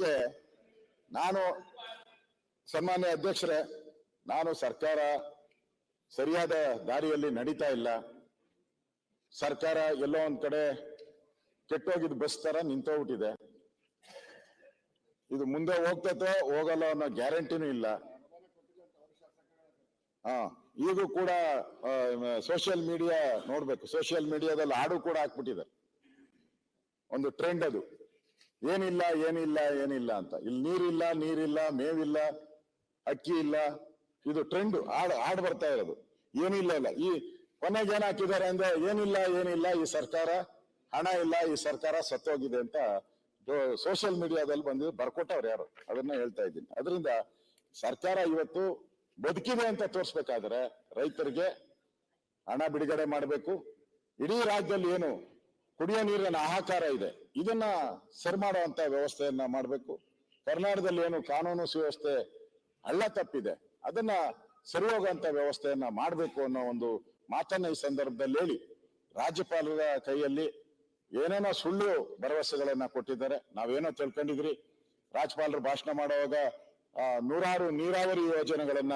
ನಾನು ಸನ್ಮಾನ್ಯ ಅಧ್ಯಕ್ಷರೇ, ನಾನು ಸರ್ಕಾರ ಸರಿಯಾದ ದಾರಿಯಲ್ಲಿ ನಡೀತಾ ಇಲ್ಲ. ಸರ್ಕಾರ ಎಲ್ಲೋ ಒಂದ್ ಕಡೆ ಕೆಟ್ಟೋಗಿದ್ ಬಸ್ ತರ ನಿಂತೋಗ್ಬಿಟ್ಟಿದೆ. ಇದು ಮುಂದೆ ಹೋಗ್ತೈತೋ ಹೋಗಲ್ಲ ಅನ್ನೋ ಗ್ಯಾರಂಟಿನೂ ಇಲ್ಲ. ಹಾ, ಈಗೂ ಕೂಡ ಸೋಷಿಯಲ್ ಮೀಡಿಯಾ ನೋಡ್ಬೇಕು. ಸೋಷಿಯಲ್ ಮೀಡಿಯಾದಲ್ಲಿ ಹಾಡು ಕೂಡ ಹಾಕ್ಬಿಟ್ಟಿದೆ ಒಂದು ಟ್ರೆಂಡ್ ಅದು. ಏನಿಲ್ಲ ಏನಿಲ್ಲ ಏನಿಲ್ಲ ಅಂತ. ಇಲ್ಲಿ ನೀರಿಲ್ಲ ನೀರಿಲ್ಲ, ಮೇವಿಲ್ಲ, ಅಕ್ಕಿ ಇಲ್ಲ. ಇದು ಟ್ರೆಂಡ್ ಹಾಡು ಹಾಡು ಬರ್ತಾ ಇರೋದು. ಏನಿಲ್ಲ ಇಲ್ಲ. ಈ ಕೊನೆಗೆ ಏನ್ ಹಾಕಿದ್ದಾರೆ ಅಂದ್ರೆ ಏನಿಲ್ಲ ಏನಿಲ್ಲ, ಈ ಸರ್ಕಾರ ಹಣ ಇಲ್ಲ, ಈ ಸರ್ಕಾರ ಸತ್ತೋಗಿದೆ ಅಂತ ಸೋಷಿಯಲ್ ಮೀಡಿಯಾದಲ್ಲಿ ಬಂದು ಬರ್ಕೊಟ್ಟವ್ರು ಯಾರು? ಅದನ್ನ ಹೇಳ್ತಾ ಇದ್ದೀನಿ. ಅದರಿಂದ ಸರ್ಕಾರ ಇವತ್ತು ಬದುಕಿದೆ ಅಂತ ತೋರಿಸ್ಬೇಕಾದ್ರೆ ರೈತರಿಗೆ ಹಣ ಬಿಡುಗಡೆ ಮಾಡಬೇಕು. ಇಡೀ ರಾಜ್ಯದಲ್ಲಿ ಏನು ಕುಡಿಯೋ ನೀರಿನ ಆಹಾಕಾರ ಇದೆ. ಇದನ್ನ ಸರಿ ಮಾಡುವಂತ ವ್ಯವಸ್ಥೆಯನ್ನ ಮಾಡಬೇಕು. ಕರ್ನಾಟಕದಲ್ಲಿ ಏನು ಕಾನೂನು ಸುವ್ಯವಸ್ಥೆ ಹಳ್ಳ ತಪ್ಪಿದೆ. ಅದನ್ನ ಸರಿ ಹೋಗುವಂತ ವ್ಯವಸ್ಥೆಯನ್ನ ಮಾಡಬೇಕು ಅನ್ನೋ ಒಂದು ಮಾತನ್ನ ಈ ಸಂದರ್ಭದಲ್ಲಿ ಹೇಳಿ. ರಾಜ್ಯಪಾಲರ ಕೈಯಲ್ಲಿ ಏನೇನೋ ಸುಳ್ಳು ಭರವಸೆಗಳನ್ನ ಕೊಟ್ಟಿದ್ದಾರೆ. ನಾವೇನೋ ತಿಳ್ಕೊಂಡಿದ್ರಿ? ರಾಜ್ಯಪಾಲರು ಭಾಷಣ ಮಾಡುವಾಗ ನೂರಾರು ನೀರಾವರಿ ಯೋಜನೆಗಳನ್ನ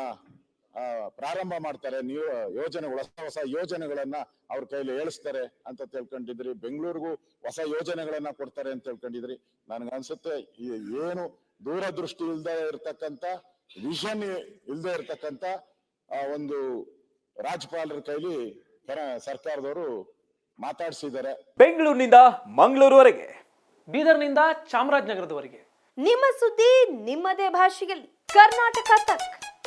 ಪ್ರಾರಂಭ ಮಾಡ್ತಾರೆ. ನೀವು ಯೋಜನೆಗಳು ಹೊಸ ಹೊಸ ಯೋಜನೆಗಳನ್ನ ಅವ್ರ ಕೈಲಿ ಹೇಳಿಸ್ತಾರೆ ಅಂತ ತಿಳ್ಕೊಂಡಿದ್ರಿ. ಬೆಂಗಳೂರಿಗೂ ಹೊಸ ಯೋಜನೆಗಳನ್ನ ಕೊಡ್ತಾರೆ ಅಂತ ತಿಳ್ಕೊಂಡಿದ್ರಿ. ನನ್ಗನ್ಸುತ್ತೆ ಅನ್ಸುತ್ತೆ ಏನು ದೂರದೃಷ್ಟಿ ಇಲ್ದೇ ಇರ್ತಕ್ಕಂತ ವಿಷನ್ ಇಲ್ದೇ ಇರ್ತಕ್ಕಂತ ಆ ಒಂದು ರಾಜ್ಯಪಾಲರ ಕೈಲಿ ಕರ- ಸರ್ಕಾರದವರು ಮಾತಾಡಿಸಿದ್ದಾರೆ. ಬೆಂಗಳೂರಿನಿಂದ ಮಂಗಳೂರುವರೆಗೆ ಬೀದರ್ನಿಂದ ಚಾಮರಾಜನಗರದವರೆಗೆ. ನಿಮ್ಮ ಸುದ್ದಿ ನಿಮ್ಮದೇ ಭಾಷೆಯಲ್ಲಿ. ಕರ್ನಾಟಕ ತಕ್.